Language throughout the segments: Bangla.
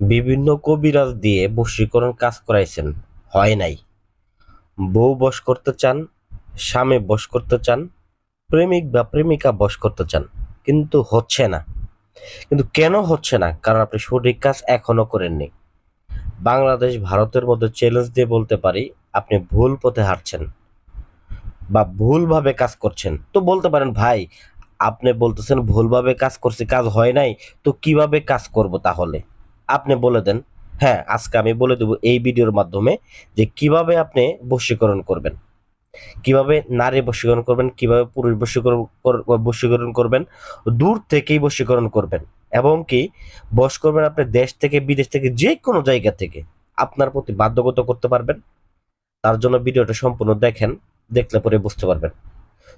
বিভিন্ন কবিরাজ দিয়ে বশীকরণ কাজ করাইছেন। হয় নাই। বউ বশ করতে চান, স্বামী বশ করতে চান, প্রেমিক বা প্রেমিকা বশ করতে চান, কিন্তু হচ্ছে না। কিন্তু কেন হচ্ছে না? কারণ আপনি সঠিক কাজ এখনও করেননি। বাংলাদেশ, ভারতের মধ্যে চ্যালেঞ্জ দিয়ে বলতে পারি, আপনি ভুল পথে হাঁটছেন বা ভুলভাবে কাজ করছেন। তো বলতে পারেন, ভাই, আপনি বলতেছেন ভুলভাবে কাজ করছি, কাজ হয় নাই, তো কীভাবে কাজ করব তাহলে? আপনি বলে দেন হ্যাঁ আজকে আমি বলে দেবো এই ভিডিওর মাধ্যমে যে কীভাবে আপনি বশীকরণ করবেন। কীভাবে নারী বশীকরণ করবেন, কীভাবে পুরুষ বশীকরণ কর- বশীকরণ করবেন, দূর থেকেই বশীকরণ করবেন। এবং কি, বশ করবেন আপনি দেশ থেকে, বিদেশ থেকে, যে কোনো জায়গা থেকে। আপনার প্রতি বাধ্যগত করতে পারবেন। তার জন্য ভিডিওটা সম্পূর্ণ দেখেন, দেখলে পরে বুঝতে পারবেন।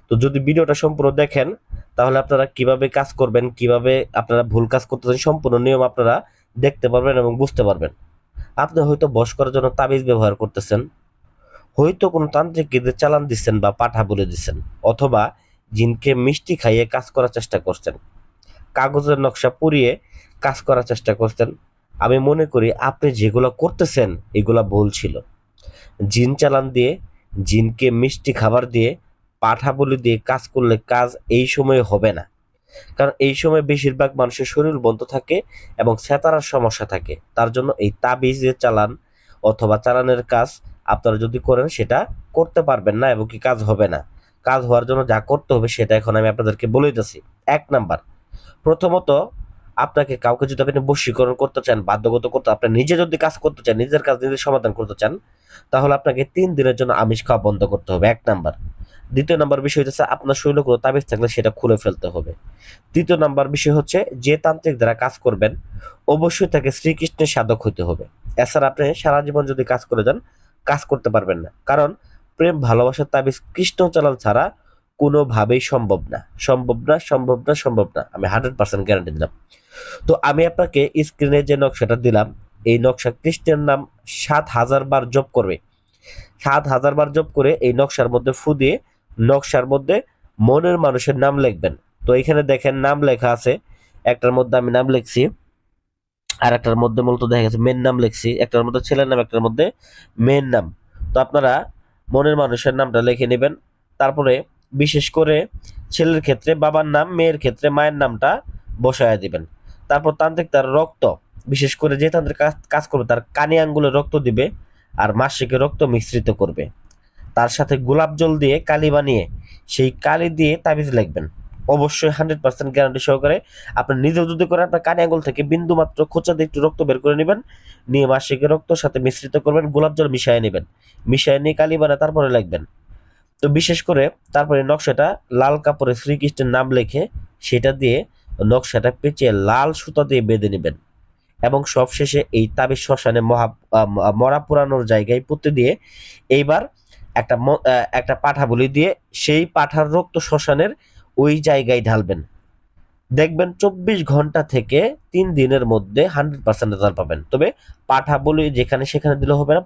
তো যদি ভিডিওটা সম্পূর্ণ দেখেন, তাহলে আপনারা কীভাবে কাজ করবেন, কীভাবে আপনারা ভুল কাজ করতেছেন, সম্পূর্ণ নিয়ম আপনারা দেখতে পারবেন এবং বুঝতে পারবেন। আপনি হয়তো বশ করার জন্য তাবিজ ব্যবহার করতেছেন, হয়তো কোনো তান্ত্রিকদের চালান দিচ্ছেন বা পাঠা বলে দিচ্ছেন, অথবা জিনকে মিষ্টি খাইয়ে কাজ করার চেষ্টা করছেন, কাগজের নকশা পুড়িয়ে কাজ করার চেষ্টা করছেন। আমি মনে করি আপনি যেগুলো করতেছেন, এগুলা ভুল ছিল। জিন চালান দিয়ে, জিনকে মিষ্টি খাবার দিয়ে, পাঠা বলি দিয়ে কাজ করলে কাজ এই সময়ে হবে না। কারণ এই সময় বেশিরভাগ মানুষের শরীর বন্ধ থাকে এবং সেতারার সমস্যা থাকে। তার জন্য এই তাবিজের চালান অথবা চালানের কাজ আপনারা যদি করেন, সেটা করতে পারবেন না এবং কি কাজ হবে না। কাজ হওয়ার জন্য যা করতে হবে, সেটা এখন আমি আপনাদেরকে বলে দিতেছি এক নাম্বার, প্রথমত আপনাকে কাউকে যদি আপনি বশীকরণ করতে চান, বাধ্যগত করতে, আপনি নিজে যদি কাজ করতে চান, নিজের কাজ নিজে সমাধান করতে চান, তাহলে আপনাকে তিন দিনের জন্য আমিষ খাওয়া বন্ধ করতে হবে। এক নাম্বার দ্বিতীয় নাম্বার বিষয় হচ্ছে আপনার শরীরে কোনো তাবিজ থাকলে সেটা খুলে ফেলতে হবে। তৃতীয় নাম্বার বিষয় হচ্ছে যে তান্ত্রিক দ্বারা কাজ করবেন, অবশ্যই তাকে শ্রীকৃষ্ণের সাধক হইতে হবে। এছাড়া আপনি সারা জীবন যদি কাজ করে যান, কাজ করতে পারবেন না। কারণ প্রেম, ভালোবাসার তাবিজ কৃষ্ণ চালান ছাড়া কোনোভাবেই সম্ভব না। সম্ভব না সম্ভব না সম্ভব না। আমি হান্ড্রেড পার্সেন্ট গ্যারান্টি দিলাম। তো আমি আপনাকে স্ক্রিনে যে নকশাটা দিলাম, এই নকশা কৃষ্ণের নাম সাত হাজার বার জপ করবে। সাত হাজার বার জপ করে এই নকশার মধ্যে ফু দিয়ে নকশার মধ্যে মনের মানুষের নাম লিখবেন। তো এখানে দেখেন নাম লেখা আছে, একটার মধ্যে আমি নাম লিখছি, আর একটার মধ্যে মূলত দেখা গেছে মেন নাম লিখছি, একটার মধ্যে ছেলের নাম, একটার মধ্যে মেন নাম। তো আপনারা মনের মানুষের নামটা লিখে নেবেন। তারপরে বিশেষ করে ছেলের ক্ষেত্রে বাবার নাম, মেয়ের ক্ষেত্রে মায়ের নামটা বসায় দিবেন। তারপর তান্ত্রিক তার রক্ত, বিশেষ করে যে তান্ত্রিক কাজ কাজ করবে, তার কানে আঙ্গুলে রক্ত দিবে, আর মাসিকে রক্ত মিশ্রিত করবে। তার সাথে গোলাপ জল দিয়ে কালি বানিয়ে সেই কালি দিয়ে তাবিজ লাগবেন অবশ্যই হান্ড্রেড পার্সেন্ট গ্যারান্টি সহকারে আপনি নিজেও যদি করেন, আপনার কানে আঙ্গুল থেকে বিন্দু মাত্র খোঁচা দিয়ে একটু রক্ত বের করে নেবেন, নিয়ে মাসিকে রক্ত সাথে মিশ্রিত করবেন, গোলাপ জল মিশিয়ে নেবেন। মিশিয়ে নিয়ে কালি বানা তারপরে লাগবেন তো বিশেষ করে তারপরে নকশাটা লাল কাপড়ে শ্রীকৃষ্ণের নাম লেখে সেটা দিয়ে নকশাটা পেঁচিয়ে লাল সুতা দিয়ে বেঁধে নেবেন। এবং সবশেষে এই তাবিজ শ্মশানে মহা মরা পুরানোর জায়গায় পুঁতে দিয়ে এইবার একটা একটা পাঠা বলি দিয়ে সেই পাঠার রক্ত শ্মশানের ওই জায়গায় ঢালবেন। দেখবেন চব্বিশ ঘণ্টা থেকে তিন দিনের মধ্যে হান্ড্রেড পার্সেন্ট রেজাল্ট পাবেন। তবে পাঠা বলি যেখানে সেখানে দিলে হবে না